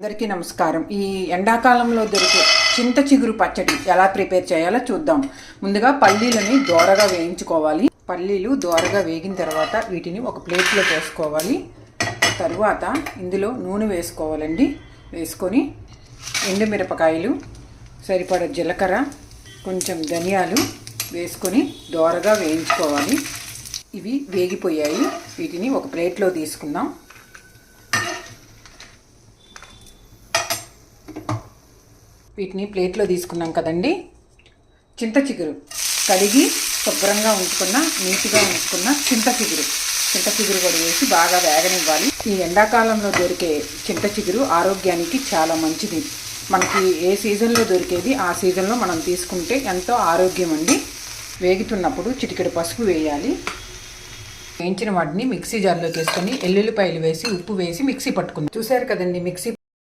అందరికీ నమస్కారం. ఈ ఎండాకాలంలో దొరికే చింత చిగురు పచ్చడి ఎలా ప్రిపేర్ చేయాలో చూద్దాం. ముందుగా పల్లీలని దోరగా వేయించుకోవాలి. పల్లీలు దోరగా వేగిన తర్వాత వీటిని ఒక ప్లేట్లో వేసుకోవాలి తరువాత ఇందులో నూనె వేసుకోవాలండి. వేసుకొని ఎండుమిరపకాయలు సరిపడ జీలకర్ర కొంచెం ధనియాలు వేసుకొని దోరగా వేయించుకోవాలి. ఇవి వేగిపోయాయి. వీటిని ఒక ప్లేట్లో తీసుకుందాం. వీటిని ప్లేట్లో తీసుకున్నాం కదండి. చింత చిగురు. కడిగి శుభ్రంగా ఉంచుకున్న నీట్గా ఉంచుకున్న చింత చిగురు. చింత చిగురు కూడా వేసి బాగా వేగనివ్వాలి. ఈ ఎండాకాలంలో దొరికే చింత చిగురు ఆరోగ్యానికి చాలా మంచిది. మనకి ఏ సీజన్లో దొరికేది ఆ సీజన్లో మనం తీసుకుంటే ఎంతో ఆరోగ్యం అండి. వేగుతున్నప్పుడు చిటికెడు పసుపు వేయాలి. వేయించిన వాటిని మిక్సీ జార్లోకి వేసుకొని ఎల్లుల్లిపాయలు వేసి ఉప్పు వేసి మిక్సీ పట్టుకుంది. చూసారు కదండి మిక్సీ